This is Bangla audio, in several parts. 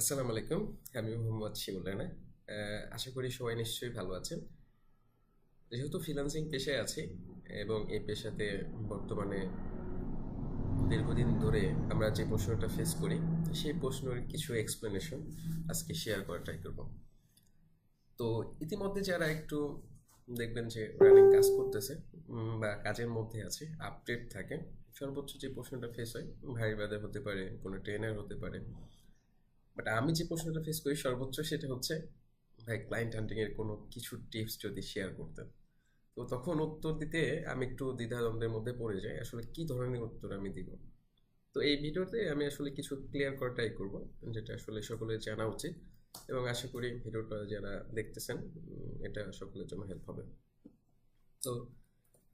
আসসালামু আলাইকুম। আমি মোহাম্মদ শিমুল রানা আশা করি সবাই নিশ্চয়ই ভালো আছেন। যেহেতু ফ্রিল্যান্সিং পেশায় আছি এবং এই পেশাতে বর্তমানে দীর্ঘদিন ধরে আমরা যে প্রশ্নটা ফেস করি, সেই প্রশ্নের কিছু এক্সপ্লেনেশন আজকে শেয়ার করার ট্রাই করব। তো ইতিমধ্যে যারা একটু দেখবেন যে রানিং কাজ করতেছে বা কাজের মধ্যে আছে আপডেট থাকে, সর্বোচ্চ যে প্রশ্নটা ফেস হয় ভাই বাদে হতে পারে, কোনো ট্রেনার হতে পারে বাট আমি যে প্রশ্নটা ফেস করি, সর্বোচ্চ সেটা হচ্ছে, ভাই ক্লায়েন্ট হান্টিং এর কোনো কিছু টিপস যদি শেয়ার করতেন। তো তখন উত্তর দিতে আমি একটু দ্বিধাদ্বন্দ্বের মধ্যে পড়ে যাই, আসলে কি ধরনের উত্তর আমি দিব? তো এই ভিডিওতে আমি আসলে কিছু ক্লিয়ার করা ট্রাই করব, যেটা আসলে সকলের জানা উচিত। এবং আশা করি ভিডিওটা যারা দেখতেছেন এটা সকলের জন্য হেল্প হবে। তো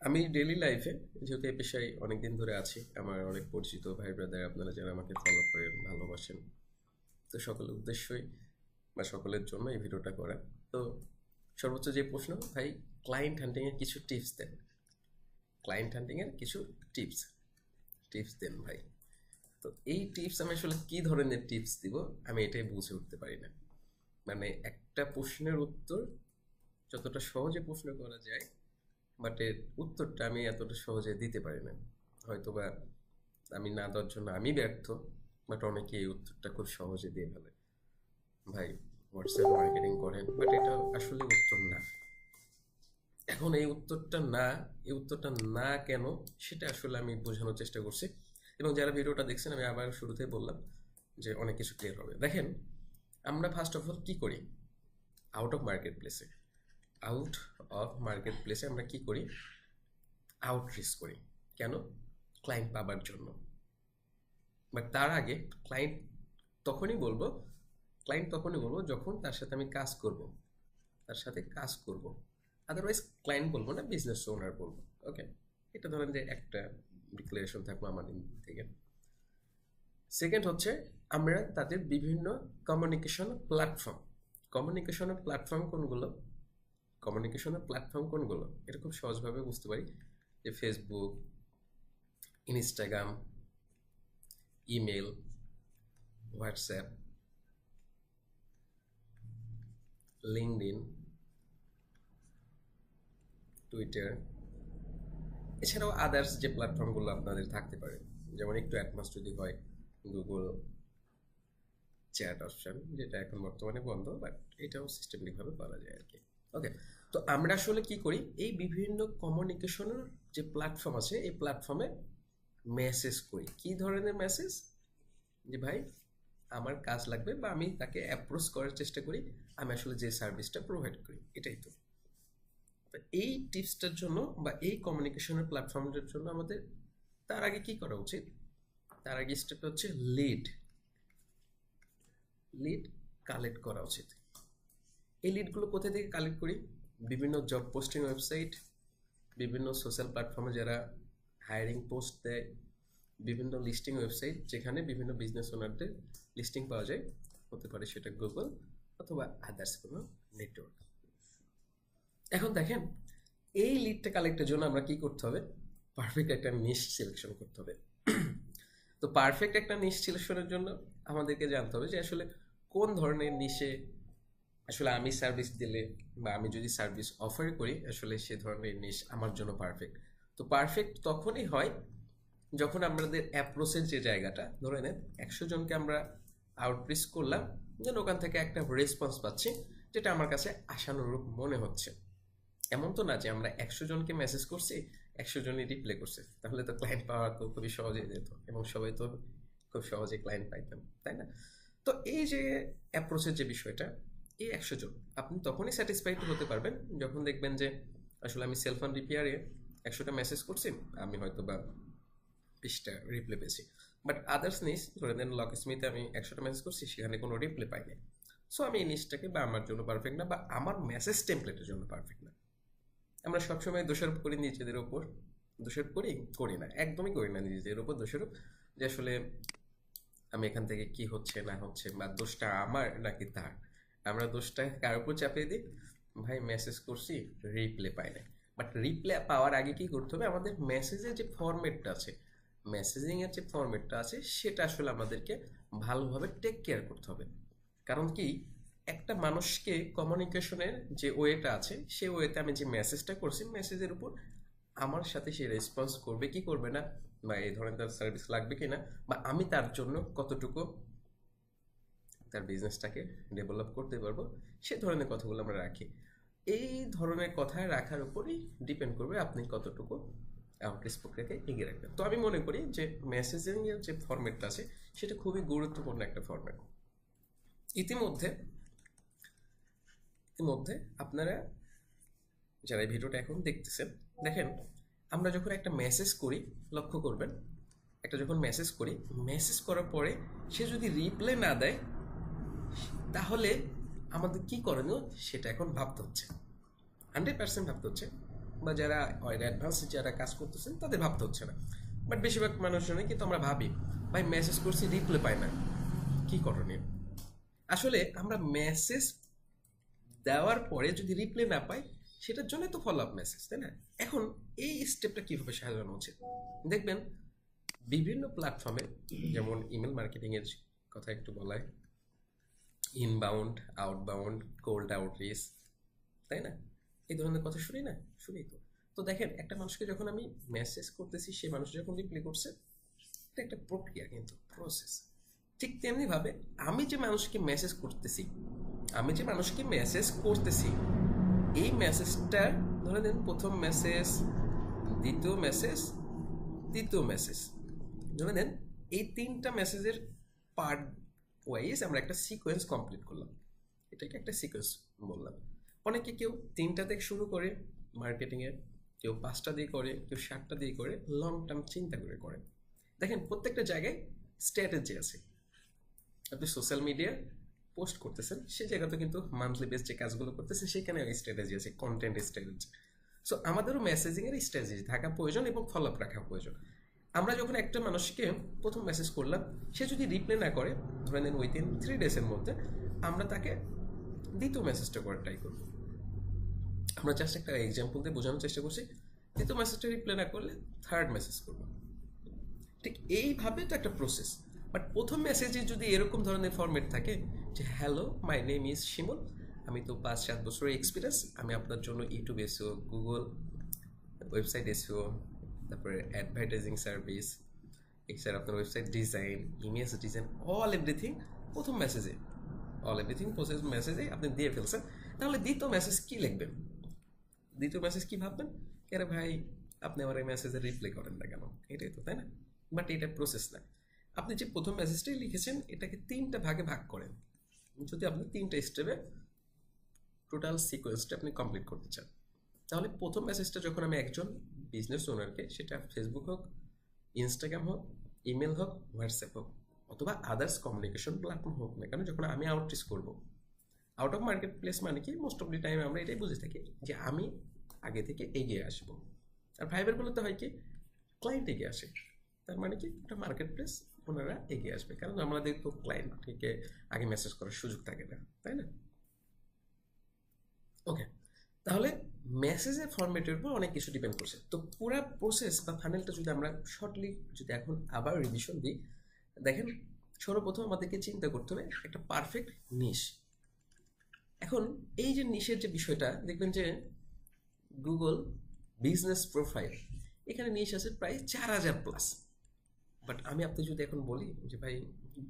আমি ডেইলি লাইফে যেহেতু এই পেশায় অনেকদিন ধরে আছি, আমার অনেক পরিচিত ভাই ব্রাদার আপনারা যারা আমাকে ফলো করেন, ভালোবাসেন তো সকলের উদ্দেশ্যই বা সকলের জন্য এই ভিডিওটা করা তো সর্বোচ্চ যে প্রশ্ন, ভাই ক্লায়েন্ট হান্টিংয়ের কিছু টিপস দেন। ক্লায়েন্ট হান্টিংয়ের কিছু টিপস টিপস দেন ভাই। তো এই টিপস আমি আসলে কি ধরনের টিপস দিব, আমি এটাই বুঝে উঠতে পারি না। মানে একটা প্রশ্নের উত্তর, যতটা সহজে প্রশ্ন করা যায় বাট এর উত্তরটা আমি এতটা সহজে দিতে পারি না। হয়তোবা আমি না দেওয়ার জন্য আমি ব্যর্থ বাট অনেকে এই উত্তরটা খুব সহজে দিয়ে ফেলে। ভাই হোয়াটসঅ্যাপ মার্কেটিং করেন বাট এটা আসলে উত্তর না। এখন এই উত্তরটা না, এই উত্তরটা না কেন, সেটা আসলে আমি বোঝানোর চেষ্টা করছি। এবং যারা ভিডিওটা দেখছেন, আমি আবার শুরুতেই বললাম যে অনেক কিছু ক্লিয়ার হবে। দেখেন, আমরা ফার্স্ট অফ অল কী করি? আউট অফ মার্কেট প্লেসে আউট অফ মার্কেট প্লেসে আমরা কি করি? আউটরিচ করি। কেন? ক্লায়েন্ট পাবার জন্য। বাট তার আগে ক্লায়েন্ট তখনই বলব ক্লায়েন্ট তখনই বলব যখন তার সাথে আমি কাজ করব, তার সাথে কাজ করব। আদারওয়াইজ ক্লায়েন্ট বলব না বিজনেস ওনার বলব। ওকে এটা ধরেন যে একটা ডিক্লারেশন থাকল আমার দিক থেকে। সেকেন্ড হচ্ছে আমরা তাদের বিভিন্ন কমিউনিকেশন প্ল্যাটফর্ম কমিউনিকেশনের প্ল্যাটফর্ম কোনগুলো? কমিউনিকেশনের প্ল্যাটফর্ম কোনগুলো? এটা খুব সহজভাবে বুঝতে পারি। যে Facebook Instagram email WhatsApp LinkedIn Twitter এছাড়াও আদার্স যে প্ল্যাটফর্মগুলো আপনাদের থাকতে পারে, যেমন একটু অ্যাডভান্স যদি হয় গুগল চ্যাট অপশন যেটা এখন বর্তমানে বন্ধ বাট এটাও সিস্টেমেটিকভাবে করা যায় আর কি ওকে তো আমরা আসলে কি করি? এই বিভিন্ন কমিউনিকেশনের যে প্ল্যাটফর্ম আছে, এই প্ল্যাটফর্মে মেসেজ করি। কি ধরনের মেসেজ যে ভাই, আমার কাজ লাগবে বা আমি তাকে অ্যাপ্রোচ করার চেষ্টা করি, আমি আসলে যে সার্ভিসটা প্রোভাইড করি, এটাই তো। এই টিপসটার জন্য বা এই কমিউনিকেশনের প্ল্যাটফর্মটার জন্য আমাদের তার আগে কি করা উচিত? তার আগে স্টেপ হচ্ছে লিড লিড কালেক্ট করা উচিত। এই লিডগুলো কোথা থেকে কালেক্ট করি? বিভিন্ন জব পোস্টিং ওয়েবসাইট বিভিন্ন সোশ্যাল প্ল্যাটফর্মে যারা হায়ারিং পোস্ট দেয় বিভিন্ন লিস্টিং ওয়েবসাইট যেখানে বিভিন্ন বিজনেস ওনারদের লিস্টিং পাওয়া যায়। হতে পারে সেটা গুগল অথবা আদার্স কোনো নেটওয়ার্ক এখন দেখেন, এই লিডটা কালেক্টের জন্য আমরা কি করতে হবে? পারফেক্ট একটা নিশ সিলেকশন করতে হবে। তো পারফেক্ট একটা নিশ সিলেকশনের জন্য আমাদেরকে জানতে হবে যে আসলে কোন ধরনের নিশে আসলে আমি সার্ভিস দিলে বা আমি যদি সার্ভিস অফার করি, আসলে সে ধরনের নিশ আমার জন্য পারফেক্ট তো পারফেক্ট তখনই হয় যখন আমাদের অ্যাপ্রোচের যে জায়গাটা, ধরে নেন একশো জনকে আমরা আউটরিচ করলাম যেন ওখান থেকে একটা রেসপন্স পাচ্ছি যেটা আমার কাছে আশানুরূপ মনে হচ্ছে। এমন তো না যে আমরা একশো জনকে মেসেজ করছি, একশো জনই রিপ্লাই করছে। তাহলে তো ক্লায়েন্ট পাওয়া তো খুবই সহজে যেত এবং সবাই তো খুব সহজে ক্লায়েন্ট পাইতাম, তাই না? তো এই যে অ্যাপ্রোচের যে বিষয়টা, এই একশো জন, আপনি তখনই স্যাটিসফাইড হতে পারবেন যখন দেখবেন যে আসলে আমি সেলফোন রিপেয়ারে একশোটা মেসেজ করছি, আমি হয়তো বা বিশটা রিপ্লাই পেয়েছি। বাট আদার্স নিস, ধরে দেন লক স্মিথে আমি একশোটা মেসেজ করছি, সেখানে কোনো রিপ্লাই পাইনি সো আমি এই নিচটাকে বা আমার জন্য পারফেক্ট না, বা আমার মেসেজ টেমপ্লেটের জন্য পারফেক্ট না। আমরা সবসময় দোষারোপ করি নিজেদের ওপর দোষারোপ করি করি না, একদমই করি না নিজেদের ওপর দোষারোপ, যে আসলে আমি এখান থেকে কি হচ্ছে, না হচ্ছে, বা দোষটা আমার নাকি তার? আমরা দোষটা কার উপর চাপিয়ে দিই? ভাই মেসেজ করছি রিপ্লে পাই না বাট রিপ্লাই পাওয়ার আগে কি করতে হবে? আমাদের মেসেজের যে ফরম্যাটটা আছে মেসেজিং এর যে ফরম্যাটটা আছে, সেটা আসলে আমাদেরকে ভালোভাবে টেক কেয়ার করতে হবে। কারণ কি? একটা মানুষকে কমিউনিকেশনের যে ওয়েটা আছে সেই ওয়েতে আমি যে মেসেজটা করছি মেসেজের উপর আমার সাথে সে রেসপন্স করবে কি করবে না? বা এই ধরনের তার সার্ভিস লাগবে কি না বা আমি তার জন্য কতটুকু তার বিজনেসটাকে ডেভেলপ করতে পারব? সে ধরনের কথাগুলো আমরা রাখি। এই ধরনের কথা রাখার উপরই ডিপেন্ড করবে আপনি কতটুকু আউটরিচ প্রক্রিয়াকে এগিয়ে রাখবেন। তো আমি মনে করি যে মেসেজিং এর যে ফরম্যাটটা আছে, সেটা খুবই গুরুত্বপূর্ণ একটা ফরম্যাট ইতিমধ্যে ইতিমধ্যে আপনারা যারা এই ভিডিওটা এখন দেখতেছেন, দেখেন, আমরা যখন একটা মেসেজ করি, লক্ষ্য করবেন, একটা যখন মেসেজ করি মেসেজ করার পরে সে যদি রিপ্লাই না দেয়, তাহলে আমাদের কি করণীয় সেটা এখন ভাবতে হচ্ছে। হান্ড্রেড পার্সেন্ট ভাবতে হচ্ছে বা যারা অ্যাডভান্স যারা কাজ করতেছেন তাদের ভাবতে হচ্ছে না। বাট বেশিরভাগ মানুষজনই কিন্তু আমরা ভাবি, ভাই মেসেজ করছি রিপ্লাই পাই না। কি করণীয়? আসলে আমরা মেসেজ দেওয়ার পরে যদি রিপ্লাই না পাই, সেটার জন্য তো ফলো আপ মেসেজ তাই না? এখন এই স্টেপটা কীভাবে সাজানো উচিত? দেখবেন, বিভিন্ন প্ল্যাটফর্মে যেমন ইমেল মার্কেটিংয়ের কথা একটু বলায় ইনবাউন্ড আউটবাউন্ড কোল্ড আউটরিচ তাই না? এই ধরনের কথা শুনি না? শুনি তো। তো দেখেন, একটা মানুষকে যখন আমি মেসেজ করতেছি, সে মানুষ যখন রিপ্লাই করছে, এটা একটা প্রক্রিয়া কিন্তু প্রসেস ঠিক তেমনিভাবে আমি যে মানুষকে মেসেজ করতেছি, আমি যে মানুষকে মেসেজ করতেছি, এই মেসেজটা ধরে দিন প্রথম মেসেজ দ্বিতীয় মেসেজ তৃতীয় মেসেজ ধরে নেন, এই তিনটা মেসেজের পার্ট ওয়াইজ আমরা একটা সিকোয়েন্স কমপ্লিট করলাম। এটাকে একটা সিকোয়েন্স বললাম। অনেকে কেউ তিনটা থেকে শুরু করে মার্কেটিংয়ে কেউ পাঁচটা দিয়ে করে, কেউ সাতটা দিয়ে করে লং টার্ম চিন্তা করে করে। দেখেন, প্রত্যেকটা জায়গায় স্ট্র্যাটেজি আছে। আপনি সোশ্যাল মিডিয়া পোস্ট করতেছেন, সেই জায়গাতে কিন্তু মান্থলি বেস যে কাজগুলো করতেছেন সেখানে স্ট্র্যাটেজি আছে কন্টেন্ট স্ট্র্যাটেজি সো আমাদেরও মেসেজিংয়ের স্ট্র্যাটেজি থাকা প্রয়োজন এবং ফলো আপ রাখা প্রয়োজন। আমরা যখন একটা মানুষকে প্রথম মেসেজ করলাম, সে যদি রিপ্লাই না করে ধরে নেন উইদিন থ্রি ডেজের মধ্যে, আমরা তাকে দ্বিতীয় মেসেজটা করে ট্রাই করব। আমরা জাস্ট একটা এক্সাম্পল দিয়ে বোঝানোর চেষ্টা করছি, দ্বিতীয় মেসেজটা রিপ্লাই না করলে থার্ড মেসেজ করব। ঠিক এইভাবে তো একটা প্রসেস বাট প্রথম মেসেজে যদি এরকম ধরনের ফর্মেট থাকে যে hello my name is Shimul আমি তো পাঁচ, সাত বছরের এক্সপিরিয়েন্স আমি আপনার জন্য YouTube SEO Google website SEO তারপরে অ্যাডভার্টাইজিং সার্ভিস এছাড়া আপনার website design image design all everything প্রথম মেসেজে অল এভরিথিং প্রসেস মেসেজে আপনি দিয়ে ফেলছেন। তাহলে দ্বিতীয় মেসেজ কী লিখবেন? দ্বিতীয় মেসেজ কী ভাববেন? আরে ভাই, আপনি আমার এই মেসেজে রিপ্লাই করেন না কেন? এটাই তো, তাই না? বাট এটা প্রসেস না। আপনি যে প্রথম মেসেজটাই লিখেছেন, এটাকে তিনটা ভাগে ভাগ করেন। যদি আপনি তিনটা স্টেপে টোটাল সিকোয়েন্সটা আপনি কমপ্লিট করতে চান। তাহলে প্রথম মেসেজটা যখন আমি একজন বিজনেস ওনারকে সেটা ফেসবুক হোক ইনস্টাগ্রাম হোক ইমেল হোক হোয়াটসঅ্যাপ হোক, অথবা আদার্স কমিউনিকেশন প্ল্যাটফর্ম হোক না কেন, যখন আমি আউটরিচ করব। আউট অফ মার্কেট প্লেস মানে কি? মোস্ট অফ দি টাইম আমরা এটাই বুঝে থাকি যে আমি আগে থেকে এগিয়ে আসব। আর ফাইবার বলতে হয় কি? ক্লায়েন্ট এগিয়ে আসে। তার মানে কি? একটা মার্কেট প্লেস ওনারা এগিয়ে আসবে। কারণ আমাদের তো ক্লায়েন্টকে আগে মেসেজ করার সুযোগ থাকে না, তাই না? ওকে তাহলে মেসেজের ফরম্যাটের উপর অনেক কিছু ডিপেন্ড করছে। তো পুরো প্রসেস বা ফানেলটা যদি আমরা শর্টলি যদি এখন আবার রিভিশন দিই, দেখেন সর্বপ্রথম আমাদেরকে চিন্তা করতে হবে একটা পারফেক্ট নিশ এখন এই যে নিশের যে বিষয়টা, দেখবেন যে গুগল বিজনেস প্রোফাইল এখানে নিশ আছে প্রায় চার হাজার প্লাস বাট আমি আপনি যদি এখন বলি যে ভাই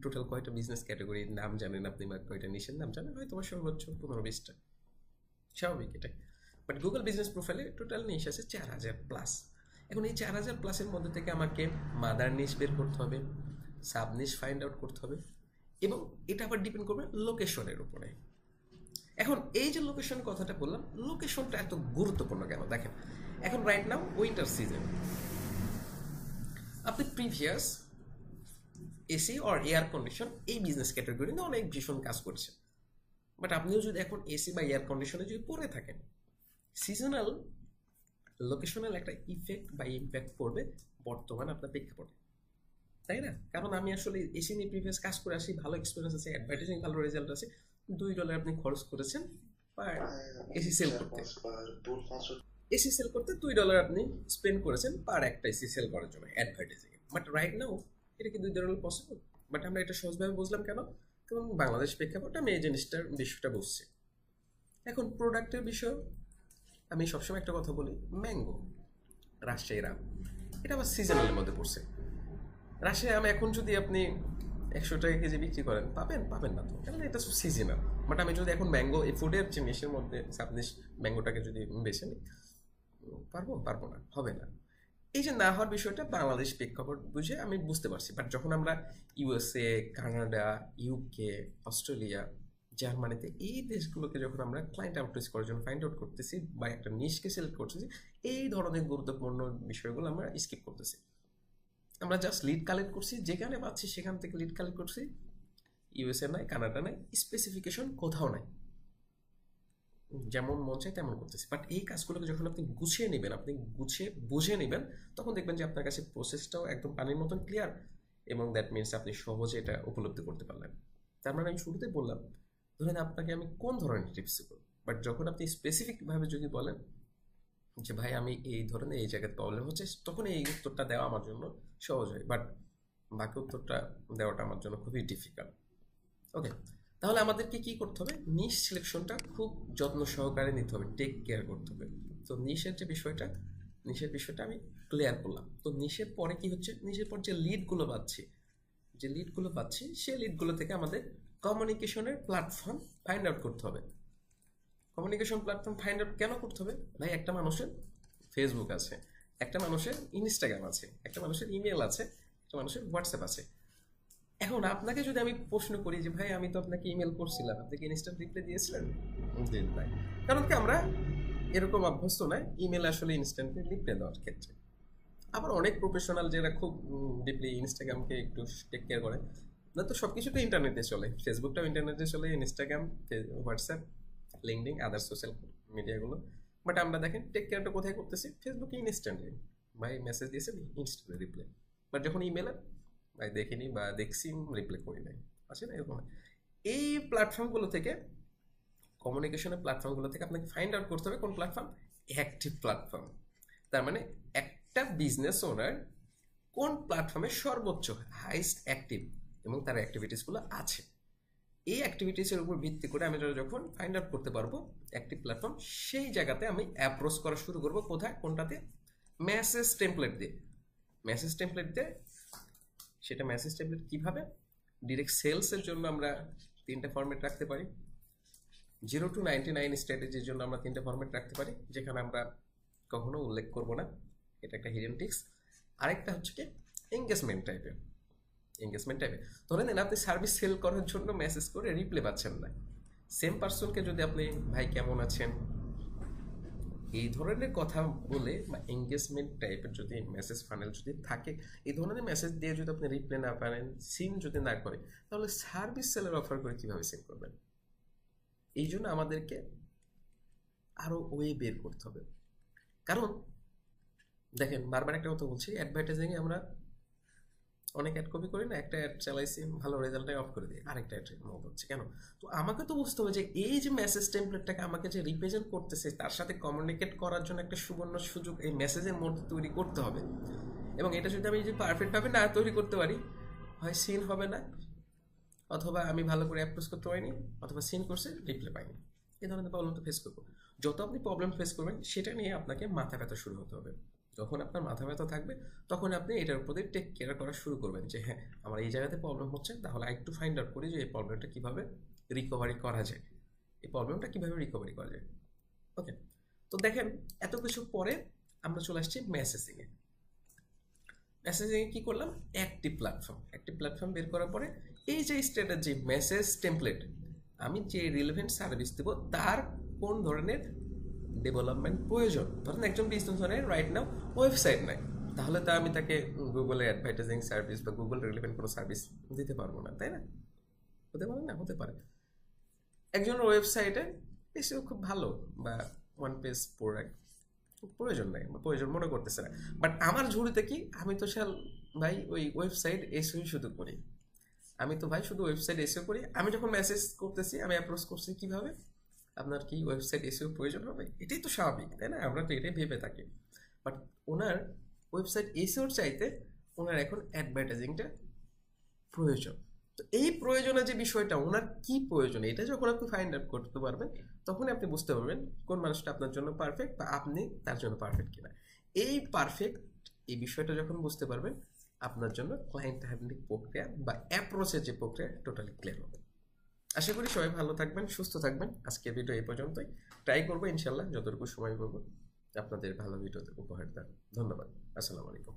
টোটাল কয়টা বিজনেস ক্যাটাগরির নাম জানেন আপনি বা কয়টা নিশের নাম জানেন? হয়তো সর্বোচ্চ পনেরো বিশটা। স্বাভাবিক এটাই? বাট গুগল বিজনেস প্রোফাইলে টোটাল নিশ আছে চার হাজার প্লাস এখন এই চার হাজার প্লাসের মধ্যে থেকে আমাকে মাদার নিশ বের করতে হবে সাব নিশ ফাইন্ড আউট করতে হবে এবং এটা আবার ডিপেন্ড করবে লোকেশনের উপরে। এখন এই যে লোকেশন কথাটা বললাম লোকেশনটা এত গুরুত্বপূর্ণ কেন? দেখেন, এখন রাইট নাও উইন্টার সিজন আপনি previous AC or air condition এই বিজনেস ক্যাটাগরিতে অনেক ভীষণ কাজ করছে বাট আপনিও যদি এখন এসি বা এয়ার কন্ডিশনে যদি পরে থাকেন সিজনাল লোকেশনাল একটা ইফেক্ট বা ইম্প্যাক্ট পড়বে বর্তমান আপনার প্রেক্ষাপটে। তাই না? কারণ আমি আসলে এসি নিয়ে প্রিভিয়াস কাজ করে আসি ভালো এক্সপিরিয়েন্স আছে অ্যাডভার্টাইজিং ভালো রেজাল্ট আছে দুই ডলার আপনি খরচ করেছেন পার এসি সেল করতে। এসি সেল করতে দুই ডলার আপনি স্পেন্ড করেছেন পার একটা এসি সেল করার জন্য অ্যাডভার্টাইজিং বাট রাইট নাও এটা কি দুই ডলার পসিবল বাট আমরা এটা সহজভাবে বুঝলাম কেন? এবং বাংলাদেশ প্রেক্ষাপটে আমি এই জিনিসটার বিষয়টা বুঝছি। এখন প্রোডাক্টের বিষয়, আমি সবসময় একটা কথা বলি ম্যাঙ্গো রাজশাহীর আম এটা আবার সিজনালের মধ্যে পড়ছে। রাজশাহী আম এখন যদি আপনি একশো টাকা কেজি বিক্রি করেন, পাবেন পাবেন না তো। কারণ এটা সিজনাল বাট আমি যদি এখন ম্যাঙ্গো এই ফুডের জিনিসের মধ্যে সাবনিশ ম্যাঙ্গোটাকে যদি বেছে নিই, পারব পারব না, হবে না। এই যে না হওয়ার বিষয়টা বাংলাদেশ প্রেক্ষাপট বুঝে আমি বুঝতে পারছি। বাট যখন আমরা ইউএসএ কানাডা ইউকে অস্ট্রেলিয়া জার্মানিতে এই দেশগুলোকে যখন আমরা ক্লায়েন্ট আউটরিচ করার জন্য ফাইন্ড আউট করতেছি বা একটা নিশকে সিলেক্ট করতেছি, এই ধরনের গুরুত্বপূর্ণ বিষয়গুলো আমরা স্কিপ করতেছি। আমরা জাস্ট লিড কালেক্ট করছি, যেখানে পাচ্ছি সেখান থেকে লিড কালেক্ট করছি। ইউএসএ নাই কানাডা নাই স্পেসিফিকেশন কোথাও নাই। যেমন মন চায় তেমন করতেছি। বাট এই কাজগুলোকে যখন আপনি গুছিয়ে নেবেন, আপনি গুছিয়ে বুঝে নেবেন, তখন দেখবেন যে আপনার কাছে প্রসেসটাও একদম পানির মতন ক্লিয়ার এবং দ্যাট মিনস আপনি সহজে এটা উপলব্ধি করতে পারলেন। তার মানে আমি শুরুতে বললাম, ধরেন আপনাকে আমি কোন ধরনের টিপস দেবো? বাট যখন আপনি স্পেসিফিকভাবে যদি বলেন যে, ভাই, আমি এই ধরনের এই জায়গায় প্রবলেম হচ্ছে তখন এই উত্তরটা দেওয়া আমার জন্য সহজ হয়। বাট বাকি উত্তরটা দেওয়াটা আমার জন্য খুবই ডিফিকাল্ট ওকে তাহলে আমাদেরকে কি করতে হবে? নিশ সিলেকশনটা খুব যত্ন সহকারে নিতে হবে টেক কেয়ার করতে হবে। তো নিশের যে বিষয়টা নিশের বিষয়টা আমি ক্লিয়ার করলাম। তো নিশের পরে কি হচ্ছে? নিশের পর যে লিডগুলো পাচ্ছি, যে লিডগুলো পাচ্ছি, সেই লিডগুলো থেকে আমাদের কমিউনিকেশনের প্ল্যাটফর্ম ফাইন্ড আউট করতে হবে। কমিউনিকেশন প্ল্যাটফর্ম ফাইন্ড আউট কেন করতে হবে? ভাই, একটা মানুষের ফেসবুক আছে, একটা মানুষের ইনস্টাগ্রাম আছে, একটা মানুষের ইমেল আছে, একটা মানুষের হোয়াটসঅ্যাপ আছে। এখন আপনাকে যদি আমি প্রশ্ন করি যে, ভাই, আমি তো আপনাকে ইমেল করছিলাম, আপনি কি ইনস্ট্যান্ট রিপ্লাই দিয়েছিলেন? দিন ভাই। কারণ কি, আমরা এরকম অভ্যস্ত নয় ইমেল আসলে ইনস্ট্যান্টলি রিপ্লাই দেওয়ার ক্ষেত্রে। আবার অনেক প্রফেশনাল যারা খুব ডিপলি ইনস্টাগ্রামকে একটু টেক কেয়ার করে, না তো সব কিছু তো ইন্টারনেটে চলে। ফেসবুকটাও ইন্টারনেটে চলে Instagram WhatsApp LinkedIn other social মিডিয়াগুলো বাট আমরা দেখেন টেক কেয়ারটা কোথায় করতেছি? ফেসবুকে ইনস্ট্যান্টলি ভাই মেসেজ দিয়েছেন ইনস্ট্যান্টলি রিপ্লাই বাট যখন ইমেলে ভাই দেখিনি বা দেখছি রিপ্লে করি নাই। আছে না এরকম? এই প্ল্যাটফর্মগুলো থেকে কমিউনিকেশনের প্ল্যাটফর্মগুলো থেকে আপনাকে ফাইন্ড আউট করতে হবে কোন প্ল্যাটফর্ম অ্যাক্টিভ প্ল্যাটফর্ম তার মানে একটা বিজনেস ওনার কোন প্ল্যাটফর্মে সর্বোচ্চ হাইস্ট অ্যাক্টিভ এবং তার অ্যাক্টিভিটিসগুলো আছে। এই অ্যাক্টিভিটিসের উপর ভিত্তি করে আমি যখন ফাইন্ড আউট করতে পারব অ্যাক্টিভ প্ল্যাটফর্ম সেই জায়গাতে আমি অ্যাপ্রোচ করা শুরু করব। কোথায়? কোনটাতে? মেসেজ টেমপ্লেট দিয়ে। মেসেজ টেমপ্লেট দিয়ে সেটা মেসেজ টেমপ্লেট কীভাবে? ডিরেক্ট সেলসের জন্য আমরা তিনটে ফর্মেট রাখতে পারি। জিরো টু নাইনটি নাইন স্ট্র্যাটেজির জন্য আমরা তিনটে ফর্মেট রাখতে পারি, যেখানে আমরা কখনো উল্লেখ করব না। এটা একটা হিডেন টিক্স আরেকটা হচ্ছে কি এঙ্গেজমেন্ট টাইপের এঙ্গেজমেন্ট টাইপের ধরে নেন আপনি সার্ভিস সেল করার জন্য মেসেজ করে রিপ্লে পাচ্ছেন না। সেম পার্সনকে যদি আপনি, ভাই কেমন আছেন? এই ধরনের কথা বলে বা এঙ্গেজমেন্ট টাইপের যদি মেসেজ ফানেল যদি থাকে, এই ধরনের মেসেজ দিয়ে যদি আপনি রিপ্লে না পারেন সিম যদি না করে, তাহলে সার্ভিস সেলার অফার করে কীভাবে সেল করবেন? এই জন্য আমাদেরকে আরও ওয়ে বের করতে হবে। কারণ, দেখেন বারবার একটা কথা বলছি অ্যাডভার্টাইজিংয়ে আমরা অনেক অ্যাড কপি করি না, একটা অ্যাড চালাইছি, ভালো রেজাল্টটাই অফ করে দিই আরেকটা অ্যাড মত হচ্ছে, কেন? তো আমাকে তো বুঝতে হবে যে এই যে মেসেজ টেমপ্লেটটাকে আমাকে যে রিপ্রেজেন্ট করতেছে, তার সাথে কমিউনিকেট করার জন্য একটা সুবর্ণ সুযোগ এই মেসেজের মধ্যে তৈরি করতে হবে। এবং এটা যদি আমি যদি পারফেক্টভাবে না তৈরি করতে পারি, হয় সিন হবে না, অথবা আমি ভালো করে অ্যাপ্রোচ করতে পারিনি, অথবা সিন করছে রিপ্লাই পাইনি। এই ধরনের প্রবলেম তো ফেস করব। যত আপনি প্রবলেম ফেস করবেন, সেটা নিয়ে আপনাকে মাথা ব্যথা শুরু হতে হবে। যখন আপনার মাথা ব্যথা থাকবে, তখন আপনি এটার প্রতি টেক কেয়ার করা শুরু করবেন যে হ্যাঁ আমার এই জায়গাতে প্রবলেম হচ্ছে, তাহলে একটু ফাইন্ড আউট করি যে, এই প্রবলেমটা কীভাবে রিকভারি করা যায়। এই প্রবলেমটা কীভাবে রিকভারি করা যায়? ওকে তো দেখেন, এত কিছু পরে আমরা চলে আসছি মেসেজিংয়ে মেসেজিংয়ে কী করলাম? অ্যাক্টিভ প্ল্যাটফর্ম অ্যাক্টিভ প্ল্যাটফর্ম বের করার পরে এই যে স্ট্র্যাটেজি মেসেজ টেমপ্লেট আমি যে রিলেভেন্ট সার্ভিস দেবো, তার কোন ধরনের ডেভেলপমেন্ট প্রয়োজন। ধরেন একজন business owner right now website নাই। তাহলে তো আমি তাকে গুগলের অ্যাডভার্টাইজিং সার্ভিস বা গুগল রিলেভেন্ট কোনো সার্ভিস দিতে পারব না, তাই না? হতে পারে না, হতে পারে। একজন ওয়েবসাইটে এসেও খুব ভালো বা ওয়ান পেজ প্রোডাক্ট প্রয়োজন নাই প্রয়োজন মনে করতেছে না। বাট আমার ঝুড়িতে কি? আমি তো শাল ভাই ওই ওয়েবসাইট এসেই শুধু করি। আমি তো ভাই শুধু ওয়েবসাইট এসেও করি। আমি যখন মেসেজ করতেছি, আমি অ্যাপ্রোচ করছি কীভাবে? আপনার কি ওয়েবসাইট এসেও প্রয়োজন হবে? এটাই তো স্বাভাবিক, তাই না? আমরা তো এটাই ভেবে থাকি। বাট ওনার ওয়েবসাইট এসেও চাইতে ওনার এখন অ্যাডভার্টাইজিংটা প্রয়োজন। তো এই প্রয়োজনে যে বিষয়টা, ওনার কি প্রয়োজন? এটা যখন আপনি ফাইন্ড আউট করতে পারবেন তখন আপনি বুঝতে পারবেন কোন মানুষটা আপনার জন্য পারফেক্ট বা আপনি তার জন্য পারফেক্ট কিনা। এই পারফেক্ট এই বিষয়টা যখন বুঝতে পারবেন, আপনার জন্য ক্লায়েন্ট হ্যান্ডলিং প্রক্রিয়া বা অ্যাপ্রোচের যে প্রক্রিয়া টোটালি ক্লিয়ার হবে। আশা করি সবাই ভালো থাকবেন, সুস্থ থাকবেন। আজকের ভিডিও এই পর্যন্তই। ট্রাই করব, ইনশাল্লাহ, যতটুকু সময় পাবো, আপনাদের ভালো ভিডিও উপহার দেন ধন্যবাদ। আসসালামু আলাইকুম।